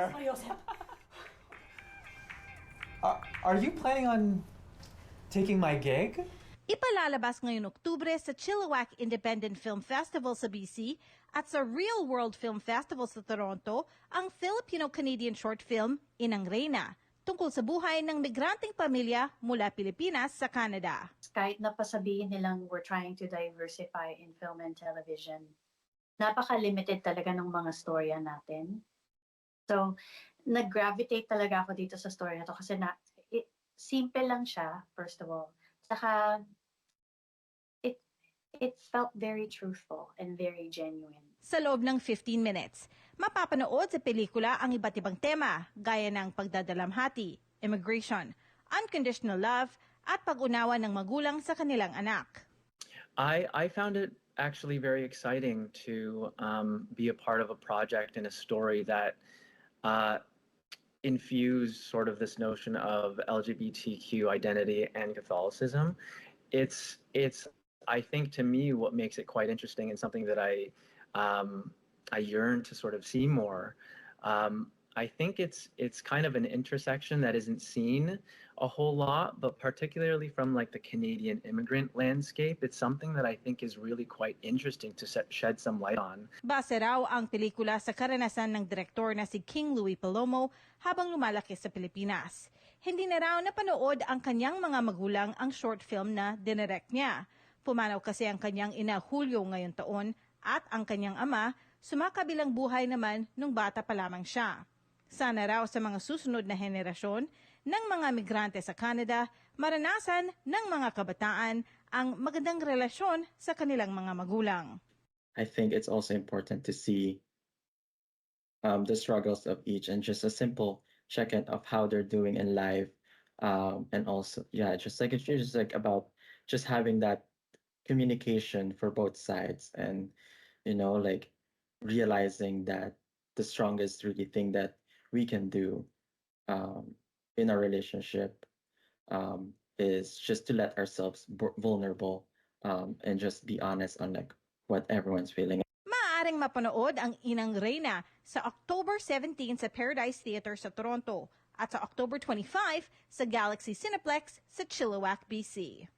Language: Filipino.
are. Are, are you planning on taking my gig? Ipalalabas ngayong Oktubre sa Chilliwack Independent Film Festival sa BC at sa Real World Film Festival sa Toronto ang Filipino-Canadian short film Inang Reyna tungkol sa buhay ng migranteng pamilya mula Pilipinas sa Canada. kahit na pasabihin nilang we're trying to diversify in film and television, napaka-limited talaga ng mga storya natin. So, nag-gravitate talaga ako dito sa story na to kasi na, it, simple lang siya, first of all. Saka, it, it felt very truthful and very genuine. Sa loob ng 15 minutes, mapapanood sa pelikula ang iba't ibang tema gaya ng pagdadalamhati, immigration, unconditional love, at pag-unawa ng magulang sa kanilang anak. I I found it actually very exciting to um, be a part of a project and a story that uh, infused sort of this notion of LGBTQ identity and Catholicism. It's it's I think to me what makes it quite interesting and something that I um, I yearn to sort of see more. Um, I think it's it's kind of an intersection that isn't seen a whole lot, but particularly from like the Canadian immigrant landscape, it's something that I think is really quite interesting to set, shed some light on. Base raw ang pelikula sa karanasan ng direktor na si King Louis Palomo habang lumalaki sa Pilipinas. Hindi na raw napanood ang kanyang mga magulang ang short film na dinirect niya. Pumanaw kasi ang kanyang ina Julio ngayon taon at ang kanyang ama sumakabilang buhay naman nung bata pa lamang siya. Sana raw sa mga susunod na henerasyon ng mga migrante sa Canada, maranasan ng mga kabataan ang magandang relasyon sa kanilang mga magulang. I think it's also important to see um, the struggles of each and just a simple check-in of how they're doing in life. Um, and also, yeah, just like it's just like about just having that communication for both sides and, you know, like realizing that the strongest really thing that we can do um, in our relationship um, is just to let ourselves bu- vulnerable um, and just be honest on like what everyone's feeling. Maaaring mapanood ang Inang Reyna sa October 17 sa Paradise Theatre sa Toronto at sa October 25 sa Galaxy Cineplex sa Chilliwack, BC.